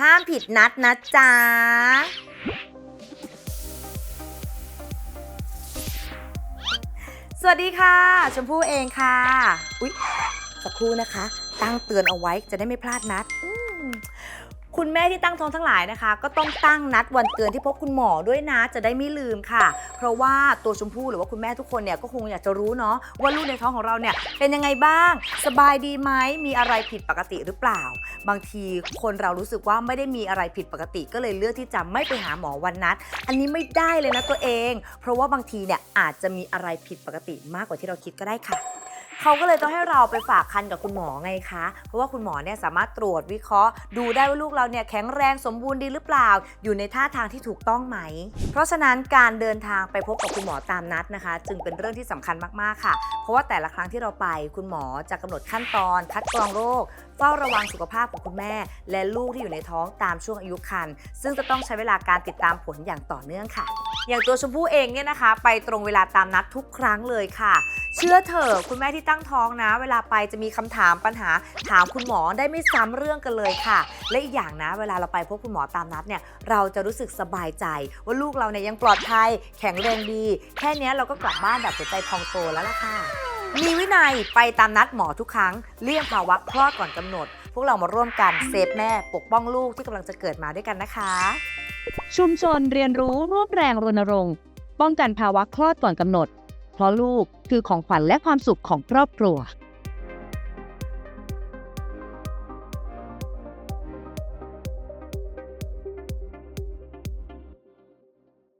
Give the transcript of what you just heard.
ห้ามผิดนัดนะจ๊ะสวัสดีค่ะ ชมพู่เองค่ะ อุ๊ย สักครู่นะคะ ตั้งเตือนเอาไว้จะได้ไม่พลาดนัด คุณแม่ที่ตั้งท้องทั้งหลายนะคะ ก็ต้องตั้งนัดวันเตือนที่พบคุณหมอด้วยนะ จะได้ไม่ลืมค่ะ เพราะว่าตัวชมพู่หรือว่าคุณแม่ทุกคนเนี่ยก็คงอยากจะรู้เนาะว่าลูกในท้องของเราเนี่ยเป็นยังไงบ้าง สบายดีไหมมีอะไรผิดปกติหรือเปล่า บางทีคนเรารู้สึกว่าไม่ได้มีอะไรผิดปกติ ก็เลยเลือกที่จะไม่ไปหาหมอวันนัด อันนี้ไม่ได้เลยนะตัวเอง เพราะว่าบางทีเนี่ยอาจจะมีอะไรผิดปกติมากกว่าที่เราคิดก็ได้ค่ะ เขาก็เลยต้องให้เราไปฝากคันกับคุณหมอไงคะ เพราะว่าคุณหมอเนี่ยสามารถตรวจวิเคราะห์ ดูได้ว่าลูกเราเนี่ยแข็งแรงสมบูรณ์ดีหรือเปล่า อยู่ในท่าทางที่ถูกต้องไหม เพราะฉะนั้นการเดินทางไปพบกับคุณหมอตามนัดนะคะ จึงเป็นเรื่องที่สำคัญมากๆค่ะ เพราะว่าแต่ละครั้งที่เราไปคุณหมอจะกำหนดขั้นตอน คัดกรองโรคเฝ้าระวังสุขภาพของคุณแม่ และลูกที่อยู่ในท้องตามช่วงอายุครรภ์ซึ่งจะต้องใช้เวลาการติดตามผลอย่างต่อเนื่องค่ะ อย่างตัวชมพู่เองเนี่ยนะคะ ไปตรงเวลาตามนัดทุกครั้งเลยค่ะ เชื่อเถอะคุณแม่ที่ตั้งท้องนะ เวลาไปจะมีคำถามปัญหาถามคุณหมอได้ไม่ซ้ำเรื่องกันเลยค่ะ และอีกอย่างนะ เวลาเราไปพบคุณหมอตามนัดเนี่ยเราจะรู้สึกสบายใจ ว่าลูกเราเนี่ยยังปลอดภัย แข็งแรงดี แค่นี้เราก็กลับบ้านแบบหัวใจพองโตแล้วล่ะค่ะมีวินัยไปตามนัดหมอทุกครั้ง เลี่ยงภาวะคลอดก่อนกำหนด พวกเรามาร่วมกันเซฟแม่ปกป้องลูกที่กำลังจะเกิดมาด้วยกันนะคะชุมชนเรียนรู้ร่วมแรงรณรงค์ ป้องกันภาวะคลอดก่อนกำหนด เพราะลูกคือของขวัญและความสุขของครอบครัว